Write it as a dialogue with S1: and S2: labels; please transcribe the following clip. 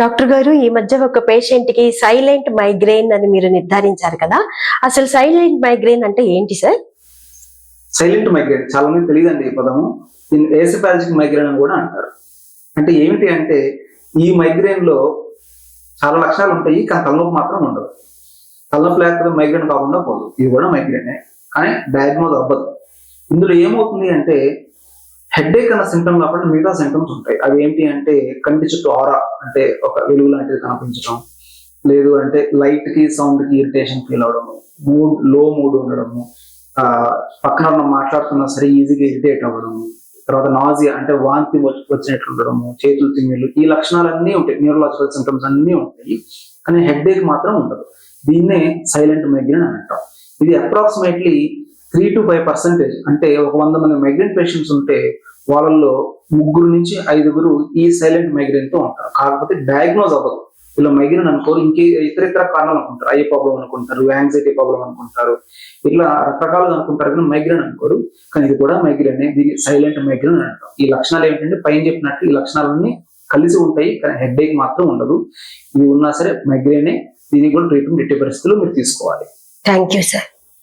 S1: Doctor గారు ఈ మధ్య ఒక పేషెంట్కి సైలెంట్ మైగ్రేన్ అని మీరు నిర్ధారించారు కదా. అసలు సైలెంట్ మైగ్రేన్ అంటే ఏంటి సార్
S2: సైలెంట్ మైగ్రెయిన్ చాలా మంది తెలియదండి ఈ పదము. దీన్ని ఏసిపాలజిక్ మైగ్రెయిన్ అని కూడా అంటారు. అంటే ఏమిటి అంటే ఈ మైగ్రెయిన్లో చాలా లక్షణాలు ఉంటాయి కానీ తలనొప్పి మాత్రం ఉండదు. తలనొప్పి లేకపోతే మైగ్రెయిన్ కాకుండా పోదు. ఇది కూడా మైగ్రేనే కానీ డయాగ్నోజ్ అవ్వదు. ఇందులో ఏమవుతుంది అంటే హెడ్ఏక్ అన్న సింటమ్ కాకుండా మిగతా సింటమ్స్ ఉంటాయి. అవి ఏంటి అంటే కంటి చుట్టూ ఆరా అంటే ఒక వెలుగు లాంటిది కనిపించడం లేదు అంటే లైట్కి సౌండ్కి ఇరిటేషన్ ఫీల్ అవడము మూడ్లో మూడ్ ఉండడము ఆ, పక్కన ఉన్న మాట్లాడుతున్నా సరే ఈజీగా ఇరిటేట్ అవ్వడము తర్వాత నాజియా అంటే వాంతి వచ్చినట్లు ఉండడము చేతులు తిమ్మిళ్ళు ఈ లక్షణాలన్నీ ఉంటాయి. న్యూరలాజికల్ సిమ్టమ్స్ అన్నీ ఉంటాయి. కానీ హెడ్ ఏక్ మాత్రం ఉండదు. దీన్నే సైలెంట్ మైగ్రేన్ అని అంటాం. ఇది approximately three to five percentage అంటే ఒక వంద మంది మైగ్రెంట్ పేషెంట్స్ ఉంటే వాళ్ళల్లో ముగ్గురు నుంచి ఐదుగురు ఈ సైలెంట్ మైగ్రేన్తో ఉంటారు. కాకపోతే డయాగ్నోజ్ అవ్వదు. ఇలా మైగ్రేన్ అనుకోరు ఇంకే ఇతర ఇతర కారణాలు అనుకుంటారు. ఐ ప్రాబ్లం అనుకుంటారు యాంగ్జైటీ ప్రాబ్లం అనుకుంటారు. ఇట్లా రకరకాలుగా అనుకుంటారు కానీ మైగ్రేన్ అనుకోరు. కానీ ఇది కూడా మైగ్రేన్ దీన్ని సైలెంట్ మైగ్రేన్ అని అంటారు. ఈ లక్షణాలు ఏంటంటే పైన చెప్పినట్టు ఈ లక్షణాలన్నీ కలిసి ఉంటాయి కానీ హెడ్ ఏక్ మాత్రం ఉండదు. ఇది ఉన్నా సరే మైగ్రేనే దీనికి కూడా ట్రీట్మెంట్ ఎట్టి పరిస్థితుల్లో మీరు తీసుకోవాలి.
S1: Thank you sir